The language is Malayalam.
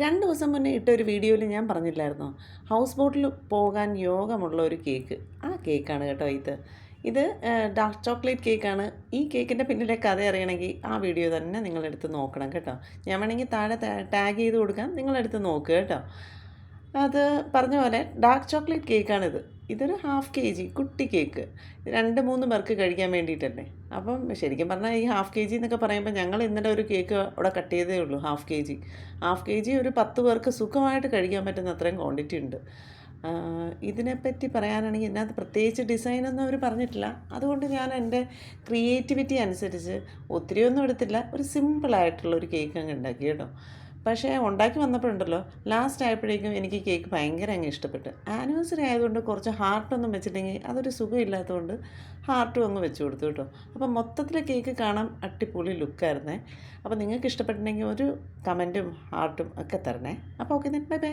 രണ്ട് ദിവസം മുന്നേ ഇട്ട ഒരു വീഡിയോയിൽ ഞാൻ പറഞ്ഞില്ലായിരുന്നോ? ഹൗസ് ബോട്ടിൽ പോകാൻ യോഗമുള്ള ഒരു കേക്ക്. ആ കേക്കാണ് കേട്ടോ ഇത്. ഇത് ഡാർക്ക് ചോക്ലേറ്റ് കേക്കാണ്. ഈ കേക്കിന്റെ പിന്നിലെ കഥ അറിയണമെങ്കിൽ ആ വീഡിയോ തന്നെ നിങ്ങളെടുത്ത് നോക്കണം കേട്ടോ. ഞാൻ വേണമെങ്കിൽ താഴെ ടാഗ് ചെയ്ത് കൊടുക്കാം. നിങ്ങളെടുത്ത് നോക്കുക കേട്ടോ. അത് പറഞ്ഞ പോലെ ഡാർക്ക് ചോക്ലേറ്റ് കേക്കാണിത്. ഇതൊരു ഹാഫ് കെ ജി കുട്ടി കേക്ക് രണ്ട് മൂന്ന് പേർക്ക് കഴിക്കാൻ വേണ്ടിയിട്ടല്ലേ? അപ്പം ശരിക്കും പറഞ്ഞാൽ ഈ ഹാഫ് കെ ജി എന്നൊക്കെ പറയുമ്പോൾ ഞങ്ങൾ ഇന്നലെ ഒരു കേക്ക് അവിടെ കട്ട് ചെയ്തേ ഉള്ളൂ half K G half K G ഒരു പത്ത് പേർക്ക് സുഖമായിട്ട് കഴിക്കാൻ പറ്റുന്ന അത്രയും ക്വാണ്ടിറ്റി ഉണ്ട്. ഇതിനെപ്പറ്റി പറയാനാണെങ്കിൽ ഇതിനകത്ത് പ്രത്യേകിച്ച് ഡിസൈനൊന്നും അവർ പറഞ്ഞിട്ടില്ല. അതുകൊണ്ട് ഞാൻ എന്റെ ക്രിയേറ്റിവിറ്റി അനുസരിച്ച് ഒത്തിരിയൊന്നും എടുത്തില്ല. ഒരു സിമ്പിളായിട്ടുള്ള ഒരു കേക്ക് അങ്ങ് ഉണ്ടാക്കി കേട്ടോ. പക്ഷേ ഉണ്ടാക്കി വന്നപ്പോഴുണ്ടല്ലോ ലാസ്റ്റ് ആയപ്പോഴേക്കും എനിക്ക് കേക്ക് ഭയങ്കര അങ്ങ് ഇഷ്ടപ്പെട്ടു. ആനിവേഴ്സറി ആയതുകൊണ്ട് കുറച്ച് ഹാർട്ടൊന്നും വെച്ചില്ലെങ്കിൽ അതൊരു സുഖമില്ലാത്തതുകൊണ്ട് ഹാർട്ടും അങ്ങ് വെച്ച് കൊടുത്തു കേട്ടോ. അപ്പം മൊത്തത്തിൽ കേക്ക് കാണാൻ അടിപൊളി ലുക്കായിരുന്നേ അപ്പോൾ നിങ്ങൾക്ക് ഇഷ്ടപ്പെട്ടിട്ടുണ്ടെങ്കിൽ ഒരു കമന്റും ഹാർട്ടും ഒക്കെ തരണേ. അപ്പോൾ ഓക്കെ ബൈ ബൈ